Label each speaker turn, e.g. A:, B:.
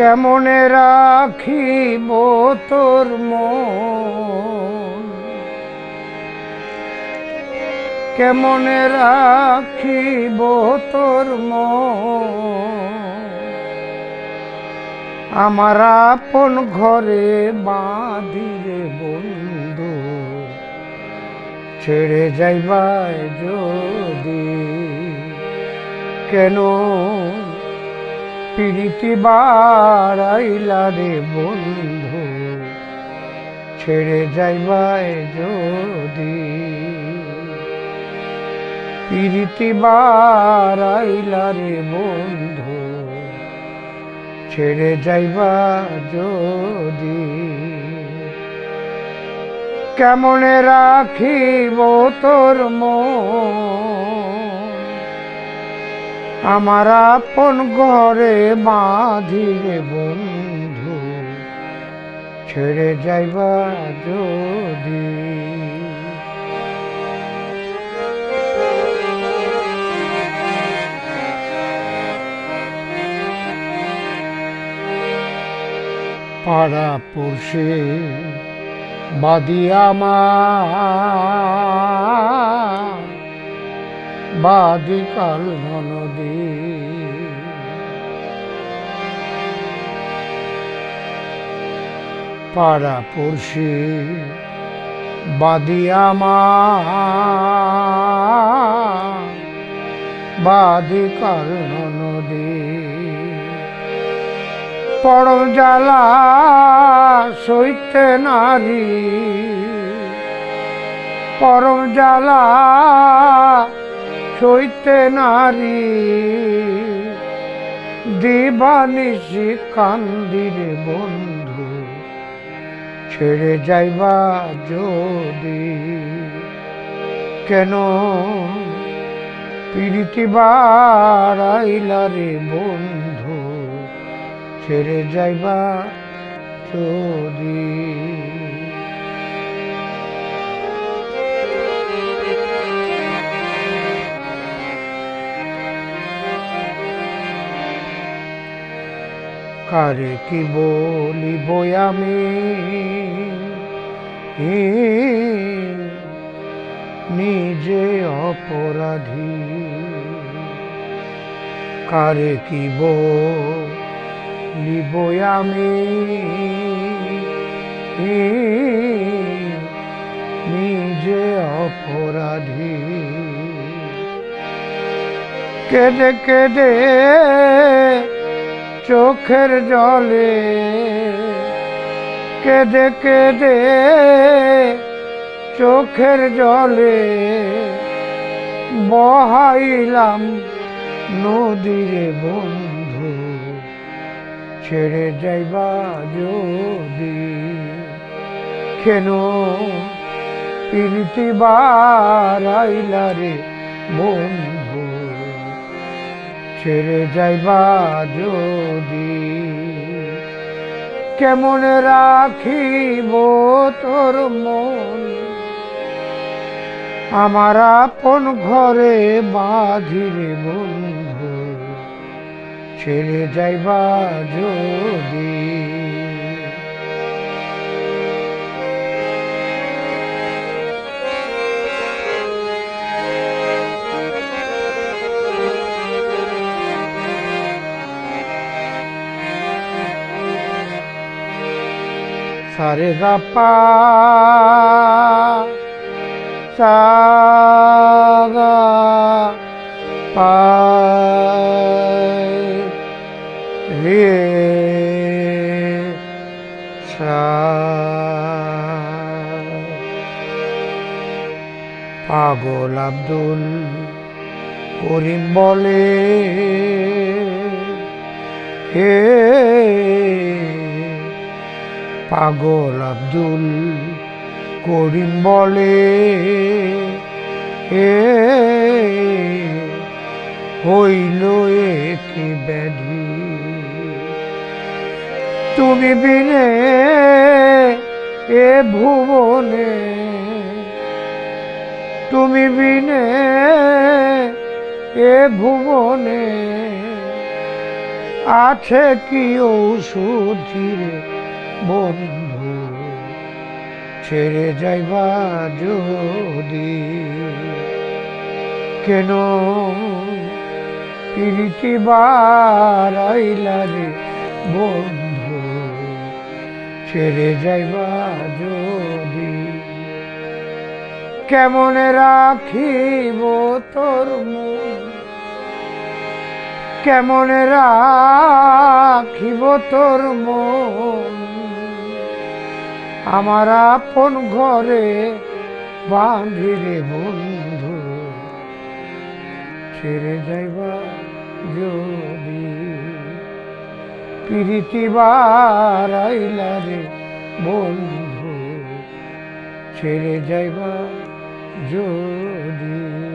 A: কেমনে রাখিব তোর মন? কেমনে রাখিব তোর আমার আপন ঘরে বাঁধিরে বন্ধু, ছেড়ে যাইবাই যদি। কেন প্রীতি বাড়াইলা রে বন্ধু, ছেড়ে যাইবাই যদি। প্রীতি বাড়াইলা রে বন্ধু, ছেড়ে যাইবা যদি। কেমনে রাখিব তোর মন? আমার আপন ঘরে বাঁধিরে বন্ধু। ছেড়ে যাইবা যদি। পাড়া পড়শে বাদিয়ামা বাদিকাল নদী। পাড়া পড়শি বাদিয়ামা বাদিকাল নদী। পরম জ্বালা সইতে নারী। পরম জ্বালা সইতে নারী, দিবানিশি কান্দিরে বন্ধু, ছেড়ে যাইবা যদি। কেন প্রীতি বাড়াইলা বন্ধু, ছেড়ে যাইবা যদি। কারে কি বলিব আমি? নিজে অপরাধী। কারে কি বলিব আমি? নিজে অপরাধী। কেদে কেঁদে চোখের জলে কেঁদে কেঁদে চোখের জলে বহাইলাম নদীরে বন্ধু, ছেড়ে যাইবা যদি কেন? প্রীতি বাড়াইলা রে বন্ধু। ছেড়ে যাইবা যদি কেমন রাখিব তোর মন? আমার আপন ঘরে বাঁধিরে বন্ধু ছেড়ে যাইবা যদি সারে গাপা রে সা পাগল আব্দুল করিম বলে হে পাগল আব্দুল করিম বলে, এ, হইল কি ব্যাধি। তুমি বিনে এ ভুবনে, তুমি বিনে এ ভুবনে আছে কি ঔষধিরে বন্ধু, ছেড়ে যাইবা যদি। কেন প্রীতি বারাইলা রে বন্ধু, ছেড়ে যাইবা যদি। কেমন রাখিব তোর মন কেমন রাখিব তোর মন? আমার আপন ঘরে বাঁধিরে বন্ধু। ছেড়ে যাইবা যদি প্রীতি বারাইলা রে বন্ধু। ছেড়ে যাইবা যদি